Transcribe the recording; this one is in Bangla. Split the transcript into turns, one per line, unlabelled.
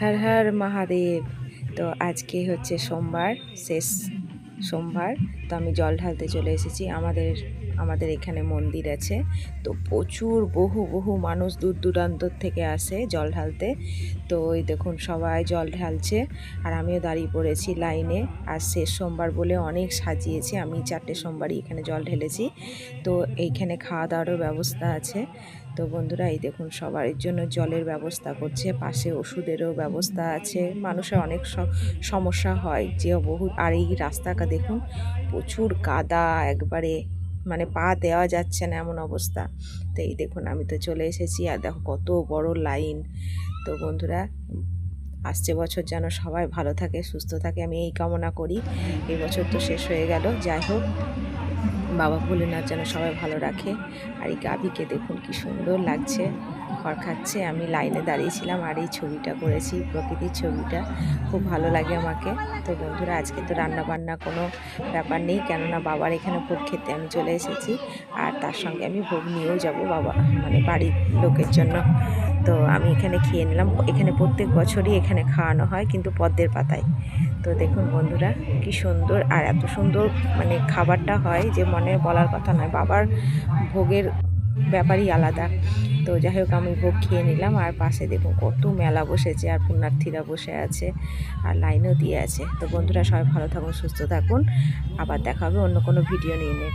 হর হর মহাদেব। তো আজকে হচ্ছে সোমবার, শেষ সোমবার। তো আমি জল ঢালতে চলে এসেছি আমাদের আমাদের এখানে মন্দির আছে। তো প্রচুর বহু বহু মানুষ দূর দূরান্ত থেকে আসে জল ঢালতে। তো ওই দেখুন, সবাই জল ঢালছে। আর আমিও দাঁড়িয়ে পড়েছি লাইনে। আর শেষ সোমবার বলে অনেক সাজিয়েছি। আমি চারটে সোমবারই এখানে জল ঢেলেছি। তো এইখানে খাওয়া দাওয়ারও ব্যবস্থা আছে। তো বন্ধুরা, এই দেখুন সবার জন্য জলের ব্যবস্থা করছে। পাশে ওষুধেরও ব্যবস্থা আছে। মানুষের অনেক সমস্যা হয়। যে বহু, আর এই রাস্তাটা দেখুন, প্রচুর কাদা একবারে মানে পা দেওয়া যাচ্ছে না এমন অবস্থা। তো এই দেখুন, আমি তো চলে এসেছি আর দেখো কত বড় লাইন। তো বন্ধুরা, আসছে বছর যেন সবাই ভালো থাকে, সুস্থ থাকে, আমি এই কামনা করি। এই বছর তো শেষ হয়ে গেল, যাই হোক, বাবা ভোলেনাথ যেন সবাই ভালো রাখে। আর এই গাভীকে দেখুন কি সুন্দর লাগছে। খড় খাচ্ছে, আমি লাইনে দাঁড়িয়েছিলাম আর এই ছবিটা করেছি, প্রকৃতির ছবিটা। খুব ভালো লাগে আমাকে। তো বন্ধুরা, আজকে তো রান্না বান্না কোনো ব্যাপার নেই, কেননা বাবার এখানে ভোগ খেতে আমি চলে এসেছি আর তার সঙ্গে আমি ভোগ নিয়েও যাব বাবা মানে বাড়ির লোকের জন্য। তো আমি এখানে খেয়ে নিলাম। এখানে প্রত্যেক বছরই এখানে খাওয়ানো হয়, কিন্তু পদ্মের পাতায়। তো দেখুন বন্ধুরা, কি সুন্দর আর এত সুন্দর মানে খাবারটা হয় যে মনে বলার কথা নয়। বাবার ভোগের ব্যাপারই আলাদা। তো যাই হোক, আমি ভোগ খেয়ে নিলাম আর পাশে দেখুন কত মেলা বসেছে আর পুণ্যার্থীরা বসে আছে আর লাইনও দিয়ে আছে। তো বন্ধুরা, সবাই ভালো থাকুন, সুস্থ থাকুন। আবার দেখা হবে অন্য কোনো ভিডিও নিয়ে। নিয়ে